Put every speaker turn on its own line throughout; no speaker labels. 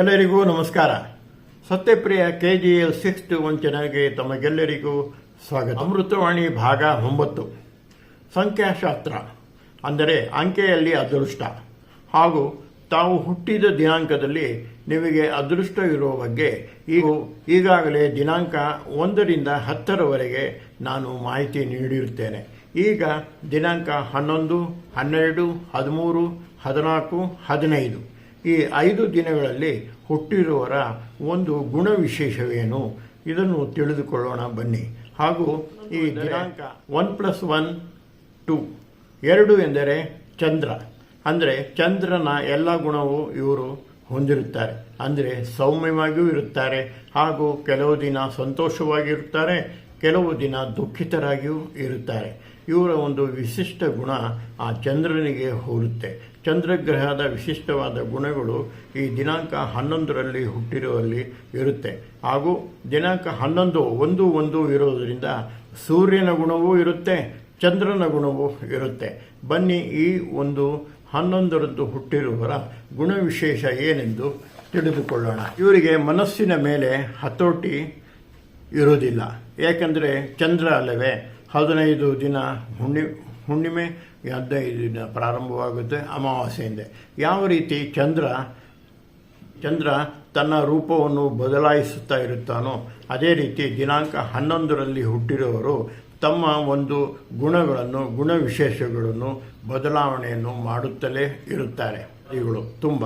ಎಲ್ಲರಿಗೂ ನಮಸ್ಕಾರ. Satyapriya K G L six one ಚಾನಲ್ಗೆ ತಮಗೆಲ್ಲರಿಗೂ ಸ್ವಾಗತ. ಅಮೃತವಾಣಿ ಭಾಗ ಒಂಬತ್ತು. ಸಂಖ್ಯಾಶಾಸ್ತ್ರ, ಅಂದರೆ ಅಂಕೆಯಲ್ಲಿ ಅದೃಷ್ಟ ಹಾಗೂ ತಾವು ಹುಟ್ಟಿದ ದಿನಾಂಕದಲ್ಲಿ ನಿಮಗೆ ಅದೃಷ್ಟ ಇರುವ ಬಗ್ಗೆ ಈಗ ಈಗಾಗಲೇ ದಿನಾಂಕ ಒಂದರಿಂದ ಹತ್ತರವರೆಗೆ ನಾನು ಮಾಹಿತಿ ನೀಡಿರುತ್ತೇನೆ. ಈಗ ದಿನಾಂಕ ಹನ್ನೊಂದು, ಹನ್ನೆರಡು, ಹದಿಮೂರು, ಹದಿನಾಲ್ಕು, ಹದಿನೈದು. ಈ ಐದು ದಿನಗಳಲ್ಲಿ ಹುಟ್ಟಿರುವವರ ಒಂದು ಗುಣವಿಶೇಷವೇನು? ಇದನ್ನು ತಿಳಿದುಕೊಳ್ಳೋಣ ಬನ್ನಿ. ಹಾಗೂ ಈ ದಿನಾಂಕ ಒನ್ ಪ್ಲಸ್ ಒನ್ ಟು. ಎರಡು ಎಂದರೆ ಚಂದ್ರ. ಅಂದರೆ ಚಂದ್ರನ ಎಲ್ಲ ಗುಣವು ಇವರು ಹೊಂದಿರುತ್ತಾರೆ. ಅಂದರೆ ಸೌಮ್ಯವಾಗಿಯೂ ಇರುತ್ತಾರೆ. ಹಾಗೂ ಕೆಲವು ದಿನ ಸಂತೋಷವಾಗಿರುತ್ತಾರೆ. ಕೆಲವು ದಿನ ದುಃಖಿತರಾಗಿಯೂ ಇರುತ್ತಾರೆ. ಇವರ ಒಂದು ವಿಶಿಷ್ಟ ಗುಣ ಆ ಚಂದ್ರನಿಗೆ ಹೋಲುತ್ತೆ. ಚಂದ್ರಗ್ರಹದ ವಿಶಿಷ್ಟವಾದ ಗುಣಗಳು ಈ ದಿನಾಂಕ ಹನ್ನೊಂದರಲ್ಲಿ ಹುಟ್ಟಿರುವಲ್ಲಿ ಇರುತ್ತೆ. ಹಾಗೂ ದಿನಾಂಕ ಹನ್ನೊಂದು ಒಂದು ಒಂದು ಇರೋದರಿಂದ ಸೂರ್ಯನ ಗುಣವೂ ಇರುತ್ತೆ, ಚಂದ್ರನ ಗುಣವೂ ಇರುತ್ತೆ. ಬನ್ನಿ ಈ ಒಂದು ಹನ್ನೊಂದರದ್ದು ಹುಟ್ಟಿರುವವರ ಗುಣವಿಶೇಷ ಏನೆಂದು ತಿಳಿದುಕೊಳ್ಳೋಣ. ಇವರಿಗೆ ಮನಸ್ಸಿನ ಮೇಲೆ ಹತೋಟಿ ಇರುವುದಿಲ್ಲ. ಏಕೆಂದರೆ ಚಂದ್ರ ಅಲ್ಲವೇ. ಹದಿನೈದು ದಿನ ಹುಣ್ಣಿ ಹುಣ್ಣಿಮೆ ದಿನ ಪ್ರಾರಂಭವಾಗುತ್ತೆ ಅಮಾವಾಸ್ಯೆಯಿಂದ. ಯಾವ ರೀತಿ ಚಂದ್ರ ಚಂದ್ರ ತನ್ನ ರೂಪವನ್ನು ಬದಲಾಯಿಸುತ್ತಾ ಇರುತ್ತಾನೋ, ಅದೇ ರೀತಿ ದಿನಾಂಕ ಹನ್ನೊಂದರಲ್ಲಿ ಹುಟ್ಟಿರುವವರು ತಮ್ಮ ಒಂದು ಗುಣಗಳನ್ನು ಗುಣವಿಶೇಷಗಳನ್ನು ಬದಲಾವಣೆಯನ್ನು ಮಾಡುತ್ತಲೇ ಇರುತ್ತಾರೆ. ಇವುಗಳು ತುಂಬ.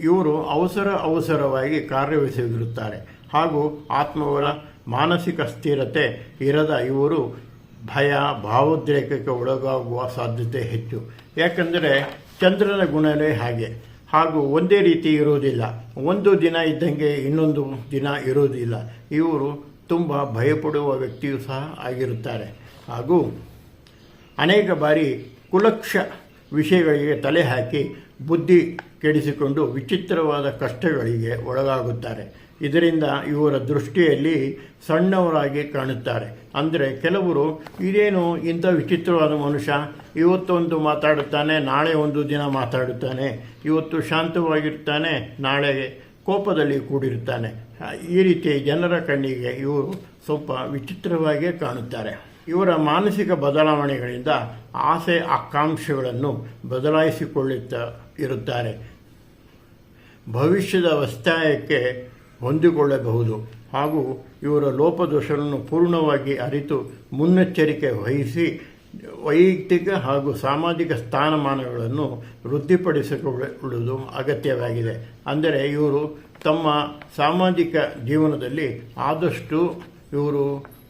ಇವರು ಅವಸರ ಅವಸರವಾಗಿ ಕಾರ್ಯವಹಿಸಿರುತ್ತಾರೆ ಹಾಗೂ ಆತ್ಮವರ ಮಾನಸಿಕ ಸ್ಥಿರತೆ ಇರದ ಇವರು ಭಯ, ಭಾವೋದ್ರೇಕಕ್ಕೆ ಒಳಗಾಗುವ ಸಾಧ್ಯತೆ ಹೆಚ್ಚು. ಯಾಕಂದರೆ ಚಂದ್ರನ ಗುಣವೇ ಹಾಗೆ. ಹಾಗೂ ಒಂದೇ ರೀತಿ ಇರುವುದಿಲ್ಲ. ಒಂದು ದಿನ ಇದ್ದಂಗೆ ಇನ್ನೊಂದು ದಿನ ಇರುವುದಿಲ್ಲ. ಇವರು ತುಂಬ ಭಯಪಡುವ ವ್ಯಕ್ತಿಯೂ ಸಹ ಆಗಿರುತ್ತಾರೆ. ಹಾಗೂ ಅನೇಕ ಬಾರಿ ಕುಲಕ್ಷ ವಿಷಯಗಳಿಗೆ ತಲೆ ಹಾಕಿ ಬುದ್ಧಿ ಕೆಡಿಸಿಕೊಂಡು ವಿಚಿತ್ರವಾದ ಕಷ್ಟಗಳಿಗೆ ಒಳಗಾಗುತ್ತಾರೆ. ಇದರಿಂದ ಇವರ ದೃಷ್ಟಿಯಲ್ಲಿ ಸಣ್ಣವರಾಗಿ ಕಾಣುತ್ತಾರೆ. ಅಂದರೆ ಕೆಲವರು, ಇದೇನು ಇಂಥ ವಿಚಿತ್ರವಾದ ಮನುಷ್ಯ, ಇವತ್ತೊಂದು ಮಾತಾಡುತ್ತಾನೆ, ನಾಳೆ ಒಂದು ದಿನ ಮಾತಾಡುತ್ತಾನೆ, ಇವತ್ತು ಶಾಂತವಾಗಿರ್ತಾನೆ, ನಾಳೆ ಕೋಪದಲ್ಲಿ ಕೂಡಿರುತ್ತಾನೆ. ಈ ರೀತಿ ಜನರ ಕಣ್ಣಿಗೆ ಇವರು ಸ್ವಲ್ಪ ವಿಚಿತ್ರವಾಗಿಯೇ ಕಾಣುತ್ತಾರೆ. ಇವರ ಮಾನಸಿಕ ಬದಲಾವಣೆಗಳಿಂದ ಆಸೆ, ಆಕಾಂಕ್ಷೆಗಳನ್ನು ಬದಲಾಯಿಸಿಕೊಳ್ಳುತ್ತಾ ಇರುತ್ತಾರೆ. ಭವಿಷ್ಯದ ಒತ್ತಾಯಕ್ಕೆ ಹೊಂದಿಕೊಳ್ಳಬಹುದು. ಹಾಗೂ ಇವರ ಲೋಪದೋಷಗಳನ್ನು ಪೂರ್ಣವಾಗಿ ಅರಿತು ಮುನ್ನೆಚ್ಚರಿಕೆ ವಹಿಸಿ, ವೈಯಕ್ತಿಕ ಹಾಗೂ ಸಾಮಾಜಿಕ ಸ್ಥಾನಮಾನಗಳನ್ನು ವೃದ್ಧಿಪಡಿಸಿಕೊಳ್ಳುವುದು ಅಗತ್ಯವಾಗಿದೆ. ಅಂದರೆ ಇವರು ತಮ್ಮ ಸಾಮಾಜಿಕ ಜೀವನದಲ್ಲಿ ಆದಷ್ಟು ಇವರು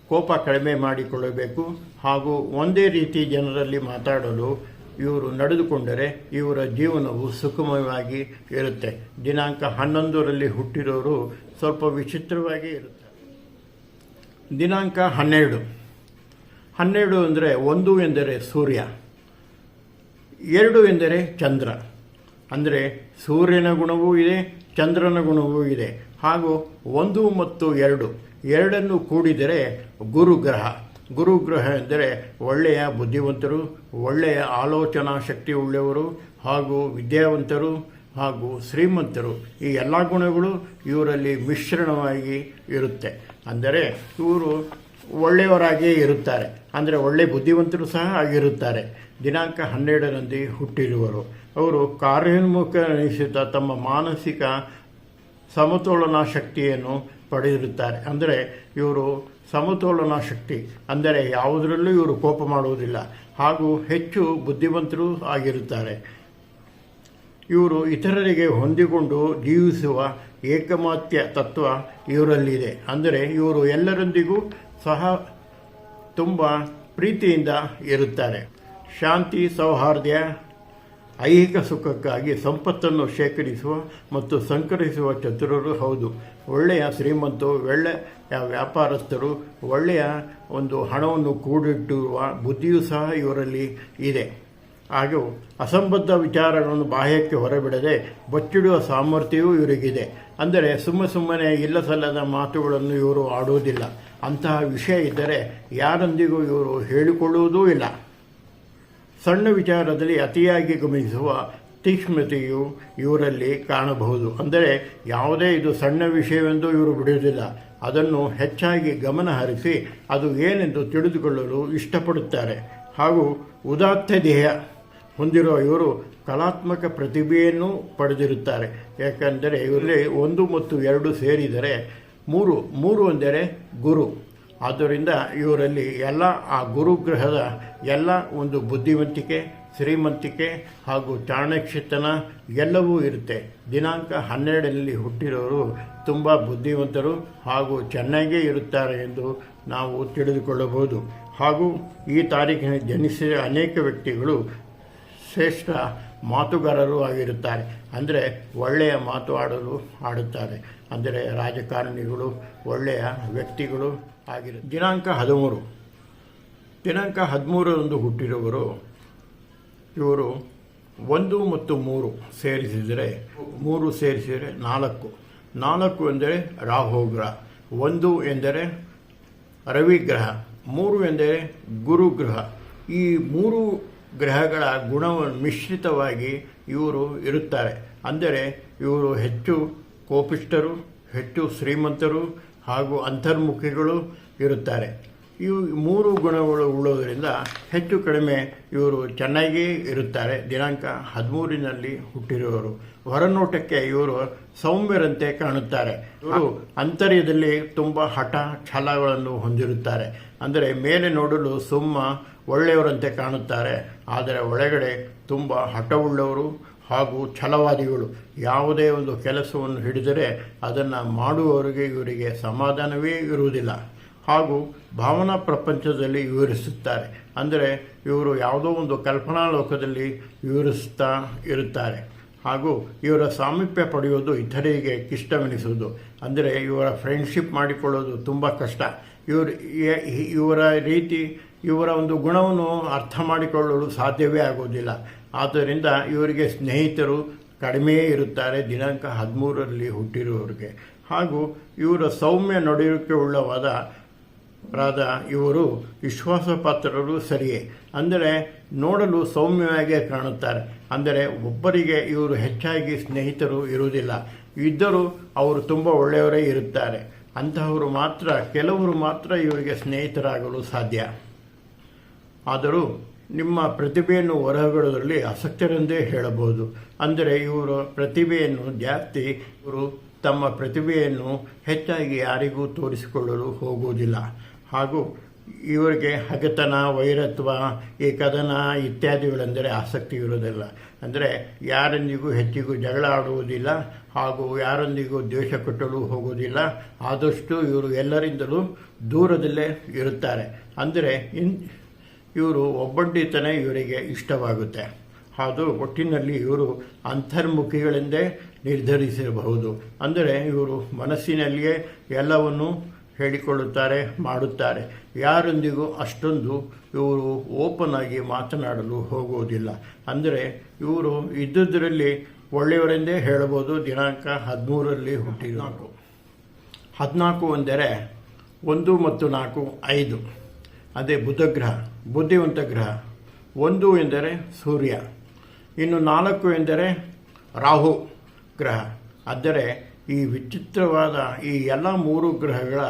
ಕೋಪ ಕಡಿಮೆ ಮಾಡಿಕೊಳ್ಳಬೇಕು ಹಾಗೂ ಒಂದೇ ರೀತಿ ಜನರಲ್ಲಿ ಮಾತಾಡಲು ಇವರು ನಡೆದುಕೊಂಡರೆ ಇವರ ಜೀವನವು ಸುಖಮಯವಾಗಿ ಇರುತ್ತೆ. ದಿನಾಂಕ ಹನ್ನೊಂದರಲ್ಲಿ ಹುಟ್ಟಿರೋರು ಸ್ವಲ್ಪ ವಿಚಿತ್ರವಾಗಿ ಇರುತ್ತೆ ದಿನಾಂಕ ಹನ್ನೆರಡು. ಹನ್ನೆರಡು ಅಂದರೆ ಒಂದು ಎಂದರೆ ಸೂರ್ಯ, ಎರಡು ಎಂದರೆ ಚಂದ್ರ. ಅಂದರೆ ಸೂರ್ಯನ ಗುಣವೂ ಇದೆ, ಚಂದ್ರನ ಗುಣವೂ ಇದೆ. ಹಾಗೂ ಒಂದು ಮತ್ತು ಎರಡು, ಎರಡನ್ನು ಕೂಡಿದರೆ ಗುರುಗ್ರಹ. ಗುರುಗ್ರಹ ಎಂದರೆ ಒಳ್ಳೆಯ ಬುದ್ಧಿವಂತರು, ಒಳ್ಳೆಯ ಆಲೋಚನಾ ಶಕ್ತಿ ಉಳ್ಳವರು ಹಾಗೂ ವಿದ್ಯಾವಂತರು ಹಾಗೂ ಶ್ರೀಮಂತರು. ಈ ಎಲ್ಲ ಗುಣಗಳು ಇವರಲ್ಲಿ ಮಿಶ್ರಣವಾಗಿ ಇರುತ್ತೆ. ಅಂದರೆ ಇವರು ಒಳ್ಳೆಯವರಾಗಿಯೇ ಇರುತ್ತಾರೆ. ಅಂದರೆ ಒಳ್ಳೆ ಬುದ್ಧಿವಂತರು ಸಹ ಆಗಿರುತ್ತಾರೆ. ದಿನಾಂಕ ಹನ್ನೆರಡರಂದು ಹುಟ್ಟಿರುವರು. ಅವರು ಕಾರ್ಯೋನ್ಮುಖ ಅನಿಸಿದ ತಮ್ಮ ಮಾನಸಿಕ ಸಮತೋಲನ ಶಕ್ತಿಯನ್ನು ಪಡೆದಿರುತ್ತಾರೆ. ಅಂದರೆ ಇವರು ಸಮತೋಲನ ಶಕ್ತಿ ಅಂದರೆ ಯಾವುದರಲ್ಲೂ ಇವರು ಕೋಪ ಮಾಡುವುದಿಲ್ಲ. ಹಾಗೂ ಹೆಚ್ಚು ಬುದ್ಧಿವಂತರು ಆಗಿರುತ್ತಾರೆ. ಇವರು ಇತರರಿಗೆ ಹೊಂದಿಕೊಂಡು ಜೀವಿಸುವ ಏಕಮಾತ್ಯ ತತ್ವ ಇವರಲ್ಲಿದೆ. ಅಂದರೆ ಇವರು ಎಲ್ಲರೊಂದಿಗೂ ಸಹ ತುಂಬ ಪ್ರೀತಿಯಿಂದ ಇರುತ್ತಾರೆ. ಶಾಂತಿ ಸೌಹಾರ್ದ ಐಹಿಕ ಸುಖಕ್ಕಾಗಿ ಸಂಪತ್ತನ್ನು ಶೇಖರಿಸುವ ಮತ್ತು ಸಂಕರಿಸುವ ಚತುರರು ಹೌದು. ಒಳ್ಳೆಯ ಶ್ರೀಮಂತರು, ಒಳ್ಳೆಯ ವ್ಯಾಪಾರಸ್ಥರು, ಒಳ್ಳೆಯ ಒಂದು ಹಣವನ್ನು ಕೂಡಿಟ್ಟುವ ಬುದ್ಧಿಯೂ ಸಹ ಇವರಲ್ಲಿ ಇದೆ. ಹಾಗೂ ಅಸಂಬದ್ಧ ವಿಚಾರಗಳನ್ನು ಬಾಹ್ಯಕ್ಕೆ ಹೊರಬಿಡದೆ ಬಚ್ಚಿಡುವ ಸಾಮರ್ಥ್ಯವೂ ಇವರಿಗಿದೆ. ಅಂದರೆ ಸುಮ್ಮ ಸುಮ್ಮನೆ ಇಲ್ಲ ಸಲ್ಲದ ಮಾತುಗಳನ್ನು ಇವರು ಆಡುವುದಿಲ್ಲ. ಅಂತಹ ವಿಷಯ ಇದ್ದರೆ ಯಾರೊಂದಿಗೂ ಇವರು ಹೇಳಿಕೊಳ್ಳುವುದೂ ಇಲ್ಲ. ಸಣ್ಣ ವಿಚಾರದಲ್ಲಿ ಅತಿಯಾಗಿ ಗಮನಿಸುವ ತೀಕ್ಷ್ಣತೆಯು ಇವರಲ್ಲಿ ಕಾಣಬಹುದು. ಅಂದರೆ ಯಾವುದೇ ಇದು ಸಣ್ಣ ವಿಷಯವೆಂದು ಇವರು ಬಿಡುವುದಿಲ್ಲ. ಅದನ್ನು ಹೆಚ್ಚಾಗಿ ಗಮನಹರಿಸಿ ಅದು ಏನೆಂದು ತಿಳಿದುಕೊಳ್ಳಲು ಇಷ್ಟಪಡುತ್ತಾರೆ. ಹಾಗೂ ಉದಾತ್ತ ದೇಹ ಹೊಂದಿರುವ ಇವರು ಕಲಾತ್ಮಕ ಪ್ರತಿಭೆಯನ್ನು ಪಡೆದಿರುತ್ತಾರೆ. ಯಾಕೆಂದರೆ ಇವರಲ್ಲಿ ಒಂದು ಮತ್ತು ಎರಡು ಸೇರಿದರೆ ಮೂರು ಮೂರು ಅಂದರೆ ಗುರು. ಆದ್ದರಿಂದ ಇವರಲ್ಲಿ ಎಲ್ಲ ಆ ಗುರುಗ್ರಹದ ಎಲ್ಲ ಒಂದು ಬುದ್ಧಿವಂತಿಕೆ, ಶ್ರೀಮಂತಿಕೆ ಹಾಗೂ ಚಾಣಕ್ಷತನ ಎಲ್ಲವೂ ಇರುತ್ತೆ. ದಿನಾಂಕ ಹನ್ನೆರಡರಲ್ಲಿ ಹುಟ್ಟಿರೋರು ತುಂಬ ಬುದ್ಧಿವಂತರು ಹಾಗೂ ಚೆನ್ನಾಗೇ ಇರುತ್ತಾರೆ ಎಂದು ನಾವು ತಿಳಿದುಕೊಳ್ಳಬಹುದು. ಹಾಗೂ ಈ ತಾರೀಖಿನ ಜನಿಸಿದ ಅನೇಕ ವ್ಯಕ್ತಿಗಳು ಶ್ರೇಷ್ಠ ಮಾತುಗಾರರು ಆಗಿರುತ್ತಾರೆ. ಅಂದರೆ ಒಳ್ಳೆಯ ಮಾತು ಆಡಲು ಆಡುತ್ತಾರೆ. ಅಂದರೆ ರಾಜಕಾರಣಿಗಳು, ಒಳ್ಳೆಯ ವ್ಯಕ್ತಿಗಳು ಆಗಿರು ದಿನಾಂಕ ಹದಿಮೂರು. ದಿನಾಂಕ ಹದಿಮೂರರಂದು ಹುಟ್ಟಿರುವವರು ಇವರು ಒಂದು ಮತ್ತು ಮೂರು ಸೇರಿಸಿದರೆ ಮೂರು ಸೇರಿಸಿದರೆ ನಾಲ್ಕು. ನಾಲ್ಕು ಎಂದರೆ ರಾಹು ಗ್ರಹ, ಒಂದು ಎಂದರೆ ರವಿಗ್ರಹ ಮೂರು ಎಂದರೆ ಗುರುಗ್ರಹ ಈ ಮೂರು ಗ್ರಹಗಳ ಗುಣವನ್ನು ಮಿಶ್ರಿತವಾಗಿ ಇವರು ಇರುತ್ತಾರೆ. ಅಂದರೆ ಇವರು ಹೆಚ್ಚು ಕೋಪಿಷ್ಠರು, ಹೆಚ್ಚು ಶ್ರೀಮಂತರು ಹಾಗೂ ಅಂತರ್ಮುಖಿಗಳು ಇರುತ್ತಾರೆ. ಇವು ಮೂರು ಗುಣಗಳು ಉಳ್ಳೋದರಿಂದ ಹೆಚ್ಚು ಕಡಿಮೆ ಇವರು ಚೆನ್ನಾಗಿಯೇ ಇರುತ್ತಾರೆ. ದಿನಾಂಕ ಹದಿಮೂರಿನಲ್ಲಿ ಹುಟ್ಟಿರುವವರು. ಹೊರನೋಟಕ್ಕೆ ಇವರು ಸೌಮ್ಯರಂತೆ ಕಾಣುತ್ತಾರೆ. ಇವರು ಅಂತರ್ಯದಲ್ಲಿ ತುಂಬ ಹಠ ಛಲಗಳನ್ನು ಹೊಂದಿರುತ್ತಾರೆ. ಅಂದರೆ ಮೇಲೆ ನೋಡಲು ಸುಮ್ಮ ಒಳ್ಳೆಯವರಂತೆ ಕಾಣುತ್ತಾರೆ. ಆದರೆ ಒಳಗಡೆ ತುಂಬ ಹಠವುಳ್ಳವರು ಹಾಗೂ ಛಲವಾದಿಗಳು ಯಾವುದೇ ಒಂದು ಕೆಲಸವನ್ನು ಹಿಡಿದರೆ ಅದನ್ನು ಮಾಡುವವರಿಗೆ ಇವರಿಗೆ ಸಮಾಧಾನವೇ ಇರುವುದಿಲ್ಲ. ಹಾಗೂ ಭಾವನಾ ಪ್ರಪಂಚದಲ್ಲಿ ವಿವರಿಸುತ್ತಾರೆ. ಅಂದರೆ ಇವರು ಯಾವುದೋ ಒಂದು ಕಲ್ಪನಾ ಲೋಕದಲ್ಲಿ ವಿವರಿಸ್ತಾ ಇರುತ್ತಾರೆ. ಹಾಗೂ ಇವರ ಸಾಮೀಪ್ಯ ಪಡೆಯುವುದು ಇತರರಿಗೆ ಇಷ್ಟವೆನಿಸುವುದು. ಅಂದರೆ ಇವರ ಫ್ರೆಂಡ್ಶಿಪ್ ಮಾಡಿಕೊಳ್ಳೋದು ತುಂಬ ಕಷ್ಟ. ಇವರು ಇವರ ರೀತಿ ಇವರ ಒಂದು ಗುಣವನ್ನು ಅರ್ಥ ಮಾಡಿಕೊಳ್ಳಲು ಸಾಧ್ಯವೇ ಆಗುವುದಿಲ್ಲ. ಆದ್ದರಿಂದ ಇವರಿಗೆ ಸ್ನೇಹಿತರು ಕಡಿಮೆಯೇ ಇರುತ್ತಾರೆ. ದಿನಾಂಕ ಹದಿಮೂರರಲ್ಲಿ ಹುಟ್ಟಿರುವವರಿಗೆ. ಹಾಗೂ ಇವರ ಸೌಮ್ಯ ನಡೆಯುವಿಕೆ ಉಳ್ಳವಾದ ರಾದ ಇವರು ವಿಶ್ವಾಸಪಾತ್ರರು ಸರಿಯೇ. ಅಂದರೆ ನೋಡಲು ಸೌಮ್ಯವಾಗಿ ಕಾಣುತ್ತಾರೆ. ಅಂದರೆ ಒಬ್ಬರಿಗೆ ಇವರು ಹೆಚ್ಚಾಗಿ ಸ್ನೇಹಿತರು ಇರುವುದಿಲ್ಲ. ಇದ್ದರೂ ಅವರು ತುಂಬ ಒಳ್ಳೆಯವರೇ ಇರುತ್ತಾರೆ. ಅಂತಹವರು ಮಾತ್ರ, ಕೆಲವರು ಮಾತ್ರ ಇವರಿಗೆ ಸ್ನೇಹಿತರಾಗಲು ಸಾಧ್ಯ. ಆದರೂ ನಿಮ್ಮ ಪ್ರತಿಭೆಯನ್ನು ಹೊರಗೊಳ್ಳೋದ್ರಲ್ಲಿ ಆಸಕ್ತರೆಂದೇ ಹೇಳಬಹುದು. ಅಂದರೆ ಇವರು ಪ್ರತಿಭೆಯನ್ನು ಜಾಸ್ತಿ, ಇವರು ತಮ್ಮ ಪ್ರತಿಭೆಯನ್ನು ಹೆಚ್ಚಾಗಿ ಯಾರಿಗೂ ತೋರಿಸಿಕೊಳ್ಳಲು ಹೋಗುವುದಿಲ್ಲ. ಹಾಗೂ ಇವರಿಗೆ ಹಗತನ, ವೈರತ್ವ ಈ ಕದನ ಇತ್ಯಾದಿಗಳೆಂದರೆ ಆಸಕ್ತಿ ಇರುವುದಿಲ್ಲ. ಅಂದರೆ ಯಾರೊಂದಿಗೂ ಹೆಚ್ಚಿಗೂ ಜಗಳ ಆಡುವುದಿಲ್ಲ ಹಾಗೂ ಯಾರೊಂದಿಗೂ ದ್ವೇಷ ಕಟ್ಟಲು ಹೋಗುವುದಿಲ್ಲ. ಆದಷ್ಟು ಇವರು ಎಲ್ಲರಿಂದಲೂ ದೂರದಲ್ಲೇ ಇರುತ್ತಾರೆ. ಅಂದರೆ ಇನ್ ಇವರು ಒಬ್ಬಂಟಿತನ ಇವರಿಗೆ ಇಷ್ಟವಾಗುತ್ತೆ. ಅದು ಒಟ್ಟಿನಲ್ಲಿ ಇವರು ಅಂತರ್ಮುಖಿಗಳೆಂದೇ ನಿರ್ಧರಿಸಿರಬಹುದು ಅಂದರೆ ಇವರು ಮನಸ್ಸಿನಲ್ಲಿಯೇ ಎಲ್ಲವನ್ನು ಹೇಳಿಕೊಳ್ಳುತ್ತಾರೆ, ಮಾಡುತ್ತಾರೆ. ಯಾರೊಂದಿಗೂ ಅಷ್ಟೊಂದು ಇವರು ಓಪನ್ ಆಗಿ ಮಾತನಾಡಲು ಹೋಗುವುದಿಲ್ಲ. ಅಂದರೆ ಇವರು ಇದ್ದುದರಲ್ಲಿ ಒಳ್ಳೆಯವರೆಂದೇ ಹೇಳಬಹುದು. ದಿನಾಂಕ ಹದಿಮೂರರಲ್ಲಿ ಹುಟ್ಟಿನಾಲ್ಕು ಹದಿನಾಲ್ಕು ಅಂದರೆ ಒಂದು ಮತ್ತು ನಾಲ್ಕು ಐದು. ಅದೇ ಬುಧಗ್ರಹ. ಬುದ್ಧಿವಂತ ಗ್ರಹ. ಒಂದು ಎಂದರೆ ಸೂರ್ಯ, ಇನ್ನು ನಾಲ್ಕು ಎಂದರೆ ರಾಹು ಗ್ರಹ. ಅಂದರೆ ಈ ವಿಚಿತ್ರವಾದ ಈ ಎಲ್ಲ ಮೂರು ಗ್ರಹಗಳ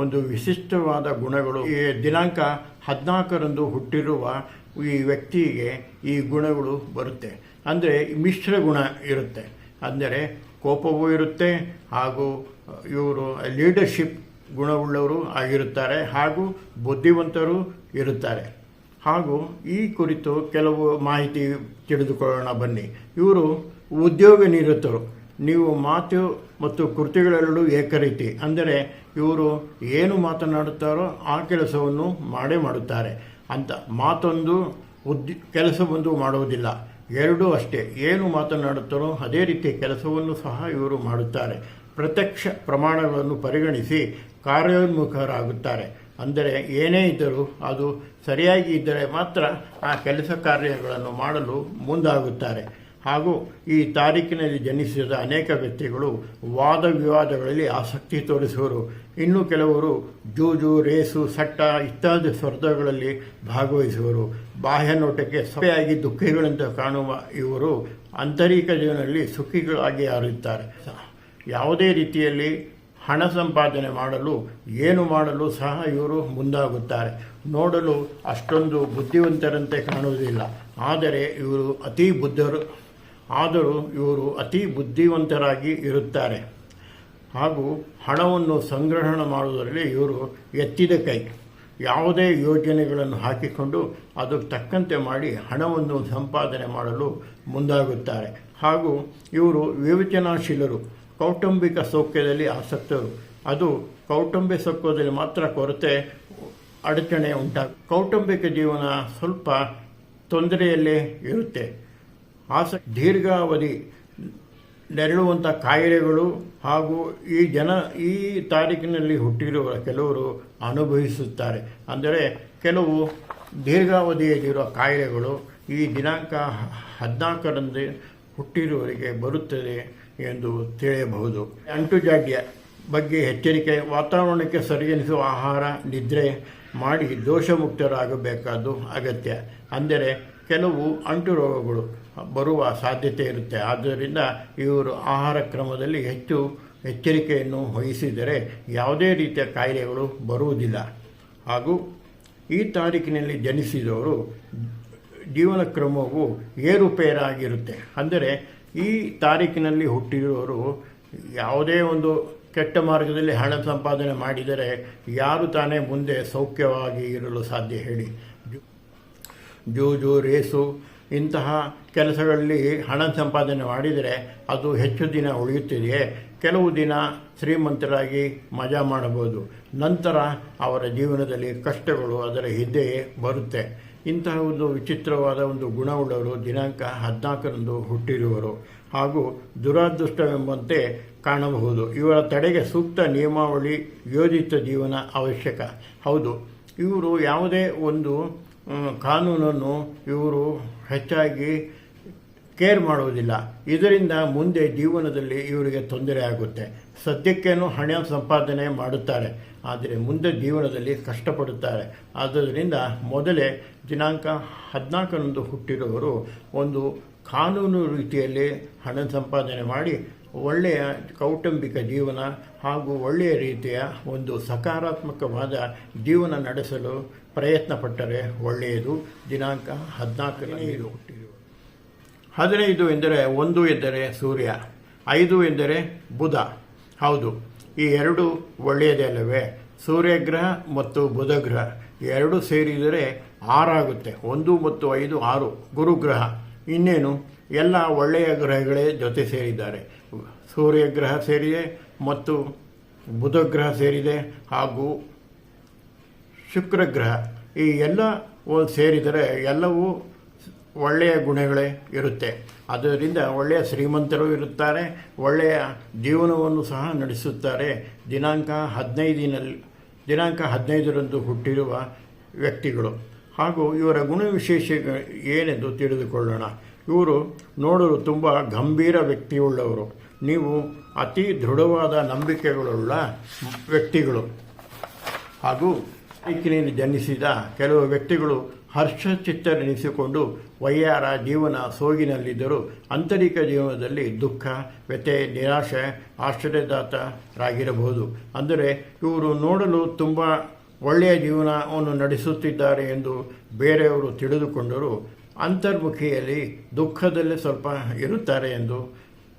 ಒಂದು ವಿಶಿಷ್ಟವಾದ ಗುಣಗಳು ಈ ದಿನಾಂಕ ಹದಿನಾಲ್ಕರಂದು ಹುಟ್ಟಿರುವ ಈ ವ್ಯಕ್ತಿಗೆ ಈ ಗುಣಗಳು ಬರುತ್ತೆ. ಅಂದರೆ ಮಿಶ್ರ ಗುಣ ಇರುತ್ತೆ. ಅಂದರೆ ಕೋಪವೂ ಇರುತ್ತೆ ಹಾಗೂ ಇವರು ಲೀಡರ್ಶಿಪ್ ಗುಣವುಳ್ಳವರು ಆಗಿರುತ್ತಾರೆ ಹಾಗೂ ಬುದ್ಧಿವಂತರು ಇರುತ್ತಾರೆ. ಹಾಗೂ ಈ ಕುರಿತು ಕೆಲವು ಮಾಹಿತಿ ತಿಳಿದುಕೊಳ್ಳೋಣ ಬನ್ನಿ. ಇವರು ಉದ್ಯೋಗ ನಿರತರು. ನೀವು ಮಾತು ಮತ್ತು ಕೃತಿಗಳೆರಡೂ ಏಕರೀತಿ. ಅಂದರೆ ಇವರು ಏನು ಮಾತನಾಡುತ್ತಾರೋ ಆ ಕೆಲಸವನ್ನು ಮಾಡೇ ಮಾಡುತ್ತಾರೆ. ಅಂತ ಮಾತೊಂದು ಉದ್ಯ, ಕೆಲಸವೊಂದು ಮಾಡುವುದಿಲ್ಲ. ಎರಡೂ ಅಷ್ಟೇ. ಏನು ಮಾತನಾಡುತ್ತಾರೋ ಅದೇ ರೀತಿ ಕೆಲಸವನ್ನು ಸಹ ಇವರು ಮಾಡುತ್ತಾರೆ. ಪ್ರತ್ಯಕ್ಷ ಪ್ರಮಾಣಗಳನ್ನು ಪರಿಗಣಿಸಿ ಕಾರ್ಯೋನ್ಮುಖರಾಗುತ್ತಾರೆ. ಅಂದರೆ ಏನೇ ಇದ್ದರೂ ಅದು ಸರಿಯಾಗಿ ಇದ್ದರೆ ಮಾತ್ರ ಆ ಕೆಲಸ ಕಾರ್ಯಗಳನ್ನು ಮಾಡಲು ಮುಂದಾಗುತ್ತಾರೆ. ಹಾಗೂ ಈ ತಾರೀಕಿನಲ್ಲಿ ಜನಿಸಿದ ಅನೇಕ ವ್ಯಕ್ತಿಗಳು ವಾದ ವಿವಾದಗಳಲ್ಲಿ ಆಸಕ್ತಿ ತೋರಿಸುವರು. ಇನ್ನು ಕೆಲವರು ಜೂಜು, ರೇಸು, ಸಟ್ಟ ಇತ್ಯಾದಿ ಸ್ಪರ್ಧೆಗಳಲ್ಲಿ ಭಾಗವಹಿಸುವರು. ಬಾಹ್ಯ ನೋಟಕ್ಕೆ ಸಭೆಯಾಗಿ ದುಃಖಿಗಳಂತೆ ಕಾಣುವ ಇವರು ಆಂತರಿಕ ಜೀವನದಲ್ಲಿ ಸುಖಿಗಳಾಗಿ ಹಾರುತ್ತಾರೆ ಯಾವುದೇ ರೀತಿಯಲ್ಲಿ ಹಣ ಸಂಪಾದನೆ ಮಾಡಲು ಏನು ಮಾಡಲು ಸಹ ಇವರು ಮುಂದಾಗುತ್ತಾರೆ. ನೋಡಲು ಅಷ್ಟೊಂದು ಬುದ್ಧಿವಂತರಂತೆ ಕಾಣುವುದಿಲ್ಲ. ಆದರೆ ಇವರು ಅತಿ ಬುದ್ಧರು. ಆದರೂ ಇವರು ಅತಿ ಬುದ್ಧಿವಂತರಾಗಿ ಇರುತ್ತಾರೆ. ಹಾಗೂ ಹಣವನ್ನು ಸಂಗ್ರಹಣ ಮಾಡುವುದರಲ್ಲಿ ಇವರು ಎತ್ತಿದ ಕೈ. ಯಾವುದೇ ಯೋಜನೆಗಳನ್ನು ಹಾಕಿಕೊಂಡು ಅದಕ್ಕೆ ತಕ್ಕಂತೆ ಮಾಡಿ ಹಣವನ್ನು ಸಂಪಾದನೆ ಮಾಡಲು ಮುಂದಾಗುತ್ತಾರೆ. ಹಾಗೂ ಇವರು ವಿವೇಚನಾಶೀಲರು. ಕೌಟುಂಬಿಕ ಸೌಖ್ಯದಲ್ಲಿ ಆಸಕ್ತರು ಅದು ಕೌಟುಂಬಿಕ ಸೌಖ್ಯದಲ್ಲಿ ಮಾತ್ರ ಕೊರತೆ, ಅಡಚಣೆ ಉಂಟಾಗ. ಕೌಟುಂಬಿಕ ಜೀವನ ಸ್ವಲ್ಪ ತೊಂದರೆಯಲ್ಲೇ ಇರುತ್ತೆ. ಆಸ, ದೀರ್ಘಾವಧಿ ನೆರಳುವಂಥ ಕಾಯಿಲೆಗಳು ಹಾಗೂ ಈ ಜನ, ಈ ತಾರೀಕಿನಲ್ಲಿ ಹುಟ್ಟಿರುವ ಕೆಲವರು ಅನುಭವಿಸುತ್ತಾರೆ. ಅಂದರೆ ಕೆಲವು ದೀರ್ಘಾವಧಿಯಲ್ಲಿರುವ ಕಾಯಿಲೆಗಳು ಈ ದಿನಾಂಕ ಹದಿನಾಲ್ಕರಂದು ಹುಟ್ಟಿರುವವರಿಗೆ ಬರುತ್ತದೆ. ಎಂದು ತಿಳಿಯಬಹುದು. ಅಂಟುಜಾಡ್ಯ ಬಗ್ಗೆ ಎಚ್ಚರಿಕೆ, ವಾತಾವರಣಕ್ಕೆ ಸರಿಯನಿಸುವ ಆಹಾರ, ನಿದ್ರೆ ಮಾಡಿ ದೋಷಮುಕ್ತರಾಗಬೇಕಾದ್ದು ಅಗತ್ಯ. ಅಂದರೆ ಕೆಲವು ಅಂಟು ರೋಗಗಳು ಬರುವ ಸಾಧ್ಯತೆ ಇರುತ್ತೆ. ಆದ್ದರಿಂದ ಇವರು ಆಹಾರ ಕ್ರಮದಲ್ಲಿ ಹೆಚ್ಚು ಎಚ್ಚರಿಕೆಯನ್ನು ವಹಿಸಿದರೆ ಯಾವುದೇ ರೀತಿಯ ಕಾಯಿಲೆಗಳು ಬರುವುದಿಲ್ಲ. ಹಾಗೂ ಈ ತಾರೀಕಿನಲ್ಲಿ ಜನಿಸಿದವರು ಜೀವನ ಕ್ರಮವು ಏರುಪೇರಾಗಿರುತ್ತೆ. ಅಂದರೆ ಈ ತಾರೀಕಿನಲ್ಲಿ ಹುಟ್ಟಿರುವವರು ಯಾವುದೇ ಒಂದು ಕೆಟ್ಟ ಮಾರ್ಗದಲ್ಲಿ ಹಣ ಸಂಪಾದನೆ ಮಾಡಿದರೆ ಯಾರು ತಾನೇ ಮುಂದೆ ಸೌಖ್ಯವಾಗಿ ಇರಲು ಸಾಧ್ಯ ಹೇಳಿ. ಜೂಜು ರೇಸು ಇಂತಹ ಕೆಲಸಗಳಲ್ಲಿ ಹಣ ಸಂಪಾದನೆ ಮಾಡಿದರೆ ಅದು ಹೆಚ್ಚು ದಿನ ಉಳಿಯುತ್ತಿದೆಯೇ? ಕೆಲವು ದಿನ ಶ್ರೀಮಂತರಾಗಿ ಮಜಾ ಮಾಡಬಹುದು. ನಂತರ ಅವರ ಜೀವನದಲ್ಲಿ ಕಷ್ಟಗಳು ಅದರ ಹಿಂದೆಯೇ ಬರುತ್ತೆ. ಇಂತಹ ಒಂದು ವಿಚಿತ್ರವಾದ ಒಂದು ಗುಣವುಳ್ಳವರು, ದಿನಾಂಕ ಹದಿನಾಲ್ಕರಂದು ಹುಟ್ಟಿರುವರು ಹಾಗೂ ದುರಾದೃಷ್ಟವೆಂಬಂತೆ ಕಾಣಬಹುದು. ಇವರ ತಡೆಗೆ ಸೂಕ್ತ ನಿಯಮಾವಳಿ ಯೋಜಿತ ಜೀವನ ಅವಶ್ಯಕ. ಹೌದು, ಇವರು ಯಾವುದೇ ಒಂದು ಕಾನೂನನ್ನು ಇವರು ಹೆಚ್ಚಾಗಿ ಕೇರ್ ಮಾಡುವುದಿಲ್ಲ. ಇದರಿಂದ ಮುಂದೆ ಜೀವನದಲ್ಲಿ ಇವರಿಗೆ ತೊಂದರೆ ಆಗುತ್ತೆ. ಸದ್ಯಕ್ಕೇನು ಹಣ ಸಂಪಾದನೆ ಮಾಡುತ್ತಾರೆ. ಆದರೆ ಮುಂದೆ ಜೀವನದಲ್ಲಿ ಕಷ್ಟಪಡುತ್ತಾರೆ. ಆದ್ದರಿಂದ ಮೊದಲೇ ದಿನಾಂಕ ಹದಿನಾಲ್ಕರಂದು ಹುಟ್ಟಿರುವವರು ಒಂದು ಕಾನೂನು ರೀತಿಯಲ್ಲಿ ಹಣ ಸಂಪಾದನೆ ಮಾಡಿ ಒಳ್ಳೆಯ ಕೌಟುಂಬಿಕ ಜೀವನ ಹಾಗೂ ಒಳ್ಳೆಯ ರೀತಿಯ ಒಂದು ಸಕಾರಾತ್ಮಕವಾದ ಜೀವನ ನಡೆಸಲು ಪ್ರಯತ್ನ ಪಟ್ಟರೆ ಒಳ್ಳೆಯದು. ದಿನಾಂಕ ಹದಿನಾಲ್ಕರಲ್ಲಿ ಹುಟ್ಟಿರುವರು ಹದಿನೈದು ಎಂದರೆ ಒಂದು ಎಂದರೆ ಸೂರ್ಯ, ಐದು ಎಂದರೆ ಬುಧ. ಹೌದು, ಈ ಎರಡು ಒಳ್ಳೆಯದೇ ಅಲ್ಲವೇ? ಸೂರ್ಯಗ್ರಹ ಮತ್ತು ಬುಧಗ್ರಹ ಎರಡು ಸೇರಿದರೆ ಆರಾಗುತ್ತೆ. ಒಂದು ಮತ್ತು ಐದು, ಆರು. ಗುರುಗ್ರಹ. ಇನ್ನೇನು? ಎಲ್ಲ ಒಳ್ಳೆಯ ಗ್ರಹಗಳೇ ಜೊತೆ ಸೇರಿದ್ದಾರೆ. ಸೂರ್ಯಗ್ರಹ ಸೇರಿದೆ ಮತ್ತು ಬುಧಗ್ರಹ ಸೇರಿದೆ ಹಾಗೂ ಶುಕ್ರಗ್ರಹ. ಈ ಎಲ್ಲ ಸೇರಿದರೆ ಎಲ್ಲವೂ ಒಳ್ಳೆಯ ಗುಣಗಳೇ ಇರುತ್ತೆ. ಅದರಿಂದ ಒಳ್ಳೆಯ ಶ್ರೀಮಂತರು ಇರುತ್ತಾರೆ, ಒಳ್ಳೆಯ ಜೀವನವನ್ನು ಸಹ ನಡೆಸುತ್ತಾರೆ. ದಿನಾಂಕ ಹದಿನೈದಿನಲ್ಲಿ ದಿನಾಂಕ ಹದಿನೈದರಂದು ಹುಟ್ಟಿರುವ ವ್ಯಕ್ತಿಗಳು. ಹಾಗೂ ಇವರ ಗುಣವಿಶೇಷ ಏನೆಂದು ತಿಳಿದುಕೊಳ್ಳೋಣ. ಇವರು ನೋಡಲು ತುಂಬ ಗಂಭೀರ ವ್ಯಕ್ತಿಯುಳ್ಳವರು. ನೀವು ಅತಿ ದೃಢವಾದ ನಂಬಿಕೆಗಳುಳ್ಳ ವ್ಯಕ್ತಿಗಳು. ಹಾಗೂ ಬೈಕಿನಲ್ಲಿ ಜನಿಸಿದ ಕೆಲವು ವ್ಯಕ್ತಿಗಳು ಹರ್ಷಚಿತ್ತರೆನಿಸಿಕೊಂಡು ವೈಯಾರ ಜೀವನ ಸೋಗಿನಲ್ಲಿದ್ದರೂ ಆಂತರಿಕ ಜೀವನದಲ್ಲಿ ದುಃಖ, ವ್ಯಥೆ, ನಿರಾಶೆ ಆಶ್ಚರ್ಯದಾತರಾಗಿರಬಹುದು ಅಂದರೆ ಇವರು ನೋಡಲು ತುಂಬ ಒಳ್ಳೆಯ ಜೀವನವನ್ನು ನಡೆಸುತ್ತಿದ್ದಾರೆ ಎಂದು ಬೇರೆಯವರು ತಿಳಿದುಕೊಂಡರೂ ಅಂತರ್ಮುಖಿಯಲ್ಲಿ ದುಃಖದಲ್ಲಿ ಸ್ವಲ್ಪ ಇರುತ್ತಾರೆ ಎಂದು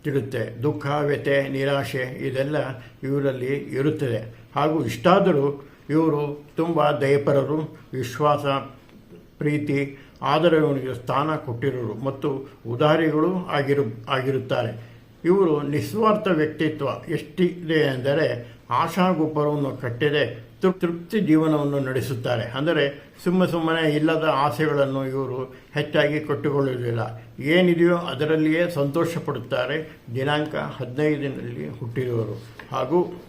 ತಿಳುತ್ತೆ ದುಃಖ, ವ್ಯಥೆ, ನಿರಾಶೆ ಇದೆಲ್ಲ ಇವರಲ್ಲಿ ಇರುತ್ತದೆ. ಹಾಗೂ ಇಷ್ಟಾದರೂ ಇವರು ತುಂಬ ದಯಪರರು, ವಿಶ್ವಾಸ ಪ್ರೀತಿ, ಆದರೆ ಇವನಿಗೆ ಸ್ಥಾನ ಕೊಟ್ಟಿರೋರು ಮತ್ತು ಉದಾರಿಗಳು ಆಗಿರು, ಆಗಿರುತ್ತಾರೆ. ಇವರು ನಿಸ್ವಾರ್ಥ ವ್ಯಕ್ತಿತ್ವ ಎಷ್ಟಿದೆ ಎಂದರೆ ಆಶಾಗೊಬ್ಬರವನ್ನು ಕಟ್ಟಿದೆ ತೃಪ್- ತೃಪ್ತಿ ಜೀವನವನ್ನು ನಡೆಸುತ್ತಾರೆ. ಅಂದರೆ ಸುಮ್ಮ ಸುಮ್ಮನೆ ಇಲ್ಲದ ಆಸೆಗಳನ್ನು ಇವರು ಹೆಚ್ಚಾಗಿ ಕಟ್ಟಿಕೊಳ್ಳುವುದಿಲ್ಲ. ಏನಿದೆಯೋ ಅದರಲ್ಲಿಯೇ ಸಂತೋಷ ಪಡುತ್ತಾರೆ ದಿನಾಂಕ ಹದಿನೈದಿನಲ್ಲಿ ಹುಟ್ಟಿರುವರು ಹಾಗೂ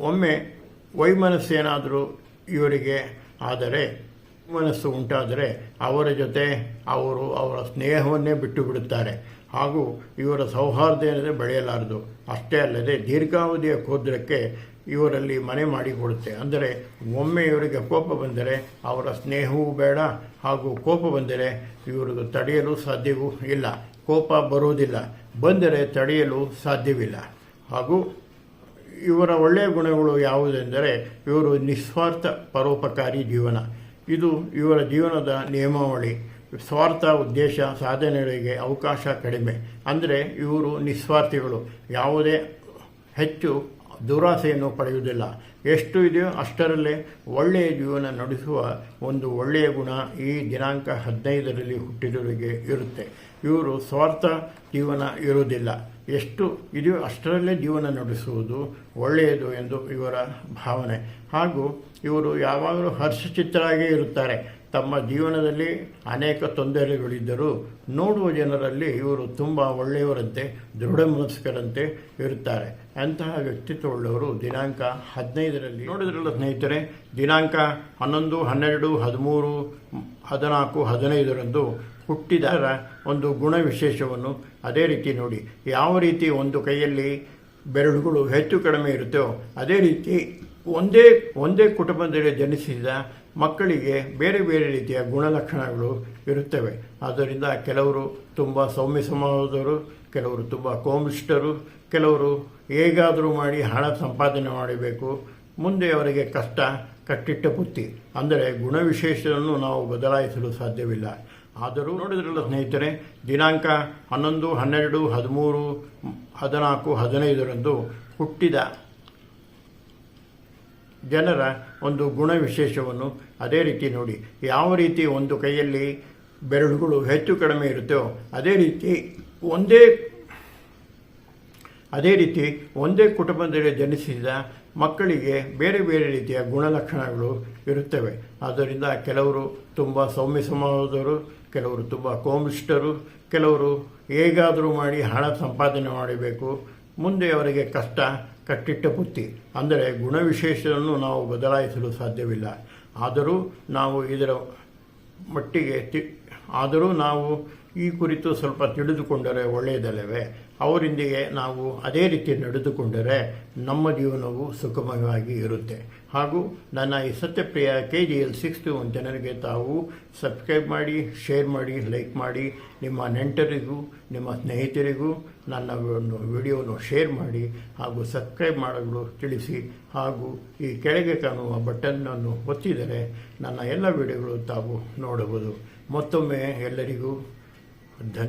ಒಮ್ಮೆ ವೈಮನಸ್ಸೇನಾದರೂ ಇವರಿಗೆ ಆದರೆ ಮನಸ್ಸು ಉಂಟಾದರೆ ಅವರ ಜೊತೆ ಅವರು ಅವರ ಸ್ನೇಹವನ್ನೇ ಬಿಟ್ಟು ಬಿಡುತ್ತಾರೆ. ಹಾಗೂ ಇವರ ಸೌಹಾರ್ದ ಏನಿದೆ ಬೆಳೆಯಲಾರದು. ಅಷ್ಟೇ ಅಲ್ಲದೆ ದೀರ್ಘಾವಧಿಯ ಕೋದ್ರಕ್ಕೆ ಇವರಲ್ಲಿ ಮನೆ ಮಾಡಿಕೊಡುತ್ತೆ ಅಂದರೆ ಒಮ್ಮೆ ಇವರಿಗೆ ಕೋಪ ಬಂದರೆ ಅವರ ಸ್ನೇಹವೂ ಬೇಡ, ಹಾಗೂ ಕೋಪ ಬಂದರೆ ಇವರು ತಡೆಯಲು ಸಾಧ್ಯವೂ ಇಲ್ಲ. ಕೋಪ ಬರುವುದಿಲ್ಲ. ಬಂದರೆ ತಡೆಯಲು ಸಾಧ್ಯವಿಲ್ಲ. ಹಾಗೂ ಇವರ ಒಳ್ಳೆಯ ಗುಣಗಳು ಯಾವುದೆಂದರೆ ಇವರು ನಿಸ್ವಾರ್ಥ ಪರೋಪಕಾರಿ ಜೀವನ. ಇದು ಇವರ ಜೀವನದ ನಿಯಮಾವಳಿ. ಸ್ವಾರ್ಥ, ಉದ್ದೇಶ, ಸಾಧನೆಗಳಿಗೆ ಅವಕಾಶ ಕಡಿಮೆ. ಅಂದರೆ ಇವರು ನಿಸ್ವಾರ್ಥಿಗಳು. ಯಾವುದೇ ಹೆಚ್ಚು ದುರಾಸೆಯನ್ನು ಪಡೆಯುವುದಿಲ್ಲ. ಎಷ್ಟು ಇದೆಯೋ ಅಷ್ಟರಲ್ಲೇ ಒಳ್ಳೆಯ ಜೀವನ ನಡೆಸುವ ಒಂದು ಒಳ್ಳೆಯ ಗುಣ ಈ ದಿನಾಂಕ ಹದಿನೈದರಲ್ಲಿ ಹುಟ್ಟಿದವರಿಗೆ ಇರುತ್ತೆ. ಇವರು ಸ್ವಾರ್ಥ ಜೀವನ ಇರುವುದಿಲ್ಲ. ಎಷ್ಟು ಇದೆಯೋ ಅಷ್ಟರಲ್ಲೇ ಜೀವನ ನಡೆಸುವುದು ಒಳ್ಳೆಯದು ಎಂದು ಇವರ ಭಾವನೆ. ಹಾಗೂ ಇವರು ಯಾವಾಗಲೂ ಹರ್ಷಚಿತ್ತರಾಗೇ ಇರುತ್ತಾರೆ. ತಮ್ಮ ಜೀವನದಲ್ಲಿ ಅನೇಕ ತೊಂದರೆಗಳಿದ್ದರೂ ನೋಡುವ ಜನರಲ್ಲಿ ಇವರು ತುಂಬ ಒಳ್ಳೆಯವರಂತೆ ದೃಢ ಮನಸ್ಕರಂತೆ ಇರುತ್ತಾರೆ. ಅಂತಹ ವ್ಯಕ್ತಿತ್ವವುಳ್ಳವರು ದಿನಾಂಕ ಹದಿನೈದರಲ್ಲಿ ನೋಡಿದ್ರಲ್ಲ? ಸ್ನೇಹಿತರೆ ದಿನಾಂಕ ಹನ್ನೊಂದು ಹನ್ನೆರಡು ಹದಿಮೂರು ಹದಿನಾಲ್ಕು ಹದಿನೈದರಂದು ಹುಟ್ಟಿದರ ಒಂದು ಗುಣ ವಿಶೇಷವನ್ನು ಅದೇ ರೀತಿ ನೋಡಿ, ಯಾವ ರೀತಿ ಒಂದು ಕೈಯಲ್ಲಿ ಬೆರಳುಗಳು ಹೆಚ್ಚು ಕಡಿಮೆ ಇರುತ್ತೋ, ಅದೇ ರೀತಿ ಒಂದೇ ಒಂದೇ ಕುಟುಂಬದಲ್ಲಿ ಜನಿಸಿದ ಮಕ್ಕಳಿಗೆ ಬೇರೆ ಬೇರೆ ರೀತಿಯ ಗುಣಲಕ್ಷಣಗಳು ಇರುತ್ತವೆ. ಆದ್ದರಿಂದ ಕೆಲವರು ತುಂಬ ಸೌಮ್ಯ ಸ್ವಭಾವದವರು, ಕೆಲವರು ತುಂಬ ಕೋಮಿಷ್ಠರು, ಕೆಲವರು ಹೇಗಾದರೂ ಮಾಡಿ ಹಣ ಸಂಪಾದನೆ ಮಾಡಬೇಕು. ಮುಂದೆ ಅವರಿಗೆ ಕಷ್ಟ, ಕಟ್ಟಿಟ್ಟ ಬುತ್ತಿ, ಅಂದರೆ ಗುಣವಿಶೇಷವನ್ನು ನಾವು ಬದಲಾಯಿಸಲು ಸಾಧ್ಯವಿಲ್ಲ. ಆದರೂ ನೋಡಿದ್ರಲ್ಲ ಸ್ನೇಹಿತರೆ, ದಿನಾಂಕ ಹನ್ನೊಂದು, ಹನ್ನೆರಡು, ಹದಿಮೂರು, ಹದಿನಾಲ್ಕು, ಹದಿನೈದರಂದು ಹುಟ್ಟಿದ ಜನರ ಒಂದು ಗುಣ ವಿಶೇಷವನ್ನು ಅದೇ ರೀತಿ ನೋಡಿ. ಯಾವ ರೀತಿ ಒಂದು ಕೈಯಲ್ಲಿ ಬೆರಳುಗಳು ಹೆಚ್ಚು ಕಡಿಮೆ ಇರುತ್ತೋ, ಅದೇ ರೀತಿ ಒಂದೇ, ಅದೇ ರೀತಿ ಒಂದೇ ಕುಟುಂಬದಲ್ಲಿ ಜನಿಸಿದ ಮಕ್ಕಳಿಗೆ ಬೇರೆ ಬೇರೆ ರೀತಿಯ ಗುಣಲಕ್ಷಣಗಳು ಇರುತ್ತವೆ. ಆದ್ದರಿಂದ ಕೆಲವರು ತುಂಬ ಸೌಮ್ಯ ಸ್ವಭಾವದವರು, ಕೆಲವರು ತುಂಬ ಕೋಮಿಷ್ಠರು, ಕೆಲವರು ಹೇಗಾದರೂ ಮಾಡಿ ಹಣ ಸಂಪಾದನೆ ಮಾಡಬೇಕು. ಮುಂದೆ ಅವರಿಗೆ ಕಷ್ಟ, ಕಟ್ಟಿಟ್ಟ ಬುತ್ತಿ, ಅಂದರೆ ಗುಣವಿಶೇಷವನ್ನು ನಾವು ಬದಲಾಯಿಸಲು ಸಾಧ್ಯವಿಲ್ಲ. ಆದರೂ ನಾವು ಇದರ ಮಟ್ಟಿಗೆ ತಿ, ಆದರೂ ನಾವು ಈ ಕುರಿತು ಸ್ವಲ್ಪ ತಿಳಿದುಕೊಂಡರೆ ಒಳ್ಳೆಯದಲ್ಲವೇ? ಅವರೊಂದಿಗೆ ನಾವು ಅದೇ ರೀತಿ ನಡೆದುಕೊಂಡರೆ ನಮ್ಮ ಜೀವನವು ಸುಖಮಯವಾಗಿ ಇರುತ್ತೆ. ಹಾಗೂ ನನ್ನ ಈ Satyapriya K G L sixty one ಜನರಿಗೆ ತಾವು ಸಬ್ಸ್ಕ್ರೈಬ್ ಮಾಡಿ ಶೇರ್ ಮಾಡಿ ಲೈಕ್ ಮಾಡಿ, ನಿಮ್ಮ ನೆಂಟರಿಗೂ, ನಿಮ್ಮ ಸ್ನೇಹಿತರಿಗೂ ನನ್ನ ಒಂದು ವಿಡಿಯೋವನ್ನು ಶೇರ್ ಮಾಡಿ ಹಾಗೂ ಸಬ್ಸ್ಕ್ರೈಬ್ ಮಾಡಲು ತಿಳಿಸಿ. ಹಾಗೂ ಈ ಕೆಳಗೆ ಕಾಣುವ ಬಟನ್ನನ್ನು ಒತ್ತಿದರೆ ನನ್ನ ಎಲ್ಲ ವಿಡಿಯೋಗಳು ತಾವು ನೋಡಬಹುದು. ಮತ್ತೊಮ್ಮೆ ಎಲ್ಲರಿಗೂ ಧನ್ಯ